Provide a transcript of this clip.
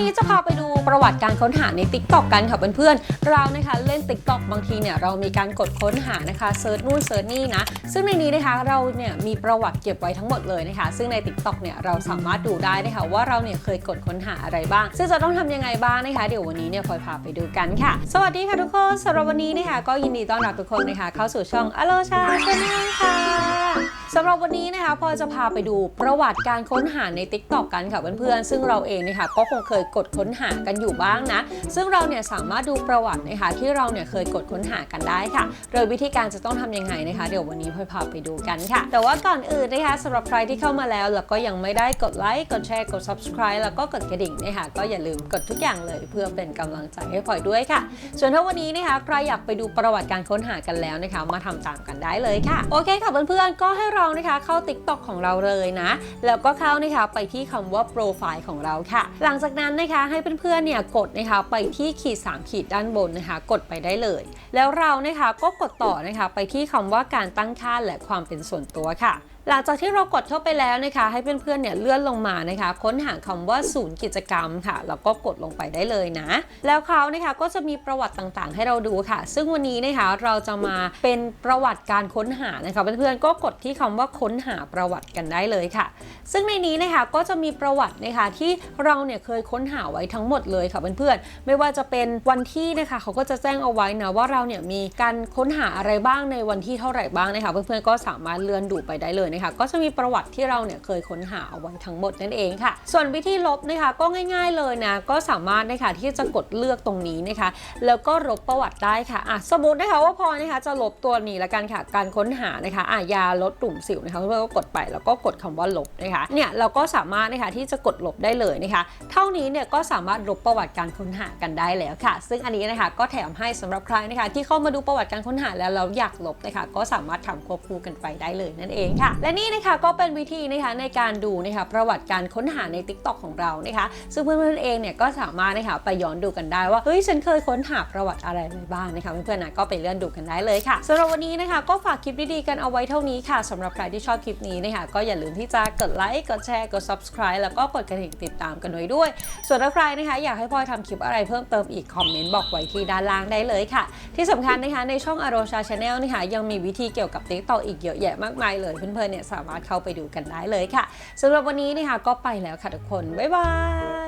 นี้จะพาไปดูประวัติการค้นหาใน Tik t o อกกันค่ะเพื่อนๆ เรานะคะเล่น Tik t o อกบางทีเนี่ยเรามีการกดค้นหานะคะเซิร์ชนู่นเซิร์ชนี่นะ ซึ่งในนี้นะคะเราเนี่ยมีประวัติเก็บไว้ทั้งหมดเลยนะคะ ซึ่งใน Tik t o อกเนี่ยเราสามารถดูได้นะคะว่าเราเนี่ยเคยกดค้นหาอะไรบ้าง ซึ่งจะต้องทำยังไงบ้างนะคะ เดี๋ยววันนี้เนี่ยพลอยพาไปดูกันค่ะ สวัสดีค่ะทุกคนสำหรับวันนี้นะคะก็ยินดีต้อนรับทุกคนนะคะเข้าสู่ช่องอโลชาชาแนลค่ะ สำหรับวันนี้นะคะพลอยจะพาไปดูประวัติการค้นหาใน Tik t o อกกันค่ะเพื่อนๆ ซึ่งเราเองนะคะก็คงเคยกดค้นหากันอยู่บ้างนะ ซึ่งเราเนี่ยสามารถดูประวัตินะคะที่เราเนี่ยเคยกดค้นหากันได้ค่ะ โดยวิธีการจะต้องทำยังไงนะคะ เดี๋ยววันนี้พลอยพาไปดูกันค่ะ แต่ว่าก่อนอื่นนะคะสำหรับใครที่เข้ามาแล้ว แล้วก็ยังไม่ได้กดไลค์กดแชร์กด subscribe แล้วก็กดกระดิ่งนะคะก็อย่าลืมกดทุกอย่างเลย เพื่อเป็นกำลังใจให้พลอยด้วยค่ะ ส่วนถ้าวันนี้นะคะใครอยากไปดูประวัติการค้นหากันแล้วนะคะ มาทำตามกันได้เลยค่ะโอเคค่ะเพื่อนๆก็ให้เรานะคะ เข้า TikTok ของเราเลยนะ แล้วก็เข้านะคะไปที่คำว่าโปรไฟล์ของเราค่ะ หลังจากนั้นนะคะให้เพื่อนๆเนี่ยกดนะคะไปที่ขีด 3 ขีดด้านบนนะคะ กดไปได้เลย แล้วเรานะคะก็กดต่อนะคะไปที่คำว่าการตั้งค่าและความเป็นส่วนตัวค่ะ หลังจากที่เรากดเข้าไปแล้วนะคะ ให้เพื่อนๆเนี่ยเลื่อนลงมานะคะ ค้นหาคำว่าศูนย์กิจกรรมค่ะ แล้วก็กดลงไปได้เลยนะ แล้วเขานะคะก็จะมีประวัติต่างๆ ให้เราดูค่ะ ซึ่งวันนี้นะคะเราจะมาเป็นประวัติการค้นหานะคะเพื่อนๆก็กดที่คำว่าค้นหาประวัติกันได้เลยค่ะ ซึ่งในนี้นะคะก็จะมีประวัตินะคะที่เราเนี่ยเคยค้นหาไว้ทั้งหมดเลยค่ะเพื่อนๆไม่ว่าจะเป็นวันที่นะคะเขาก็จะแจ้งเอาไว้นะว่าเราเนี่ยมีการค้นหาอะไรบ้างในวันที่เท่าไหร่บ้างนะคะเพื่อนๆก็สามารถเลื่อนดูไปได้เลยนะคะ ก็จะมีประวัติที่เราเนี่ยเคยค้นหาเอาไว้ทั้งหมดนั่นเองค่ะ ส่วนวิธีลบนะคะก็ง่าย ๆเลยนะก็สามารถนะคะที่จะกดเลือกตรงนี้นะคะ แล้วก็ลบประวัติได้ค่ะอะสมมตินะคะว่าพอนะคะจะลบตัวนี้ละกันค่ะ การค้นหานะคะอะยาลดตุ่มสิวนะคะเพื่อนก็กดไปแล้วก็กดคำว่าลบนะคะเนี่ยเราก็สามารถนะคะที่จะกดลบได้เลยนะคะ เท่านี้เนี่ยก็สามารถลบประวัติการค้นหากันได้แล้วค่ะ ซึ่งอันนี้นะคะก็แถมให้สำหรับใครนะคะที่เข้ามาดูประวัติการค้นหาแล้วเราอยากลบนะคะก็สามารถทำควบคู่กันไปได้เลยนั่นเองค่ะและนี่นะคะก็เป็นวิธีนะคะในการดูนะคะประวัติการค้นหาใน Tik t o อกของเรานะคะ ซึ่งเพื่อนๆเองเนี่ยก็สามารถนะคะไปย้อนดูกันได้ว่าเฮ้ยฉันเคยค้นหาประวัติอะไรไปบ้างนะคะเพื่อนๆนะก็ไปเลื่อนดูกันได้เลยค่ะสำหรับวันนี้นะคะ ก็ฝากคลิปดีๆกันเอาไว้เท่านี้ค่ะสำหรับใครที่ชอบคลิปนี้นะคะก็อย่าลืมที่จะกดไลค์กดแชร์กด subscribe แล้วก็กดกระดิ่งติดตามกันไว้ด้วย ส่วนถ้าใครนะคะอยากให้พลอยทำคลิปอะไรเพิ่มเติมอีกคอมเมนต์บอกไว้ที่ด้านล่างได้เลยค่ะ ที่สำคัญนะคะในช่องอโรชาชาแนลนะคะยังมีวิธีเกี่ยวกับ t ิ k t o k อีกเยอะแยะมากมายเลยเพื่อนๆเนี่ยสามารถเข้าไปดูกันได้เลยค่ะสำหรับวันนี้นะคะก็ไปแล้วค่ะทุกคน บ๊ายบาย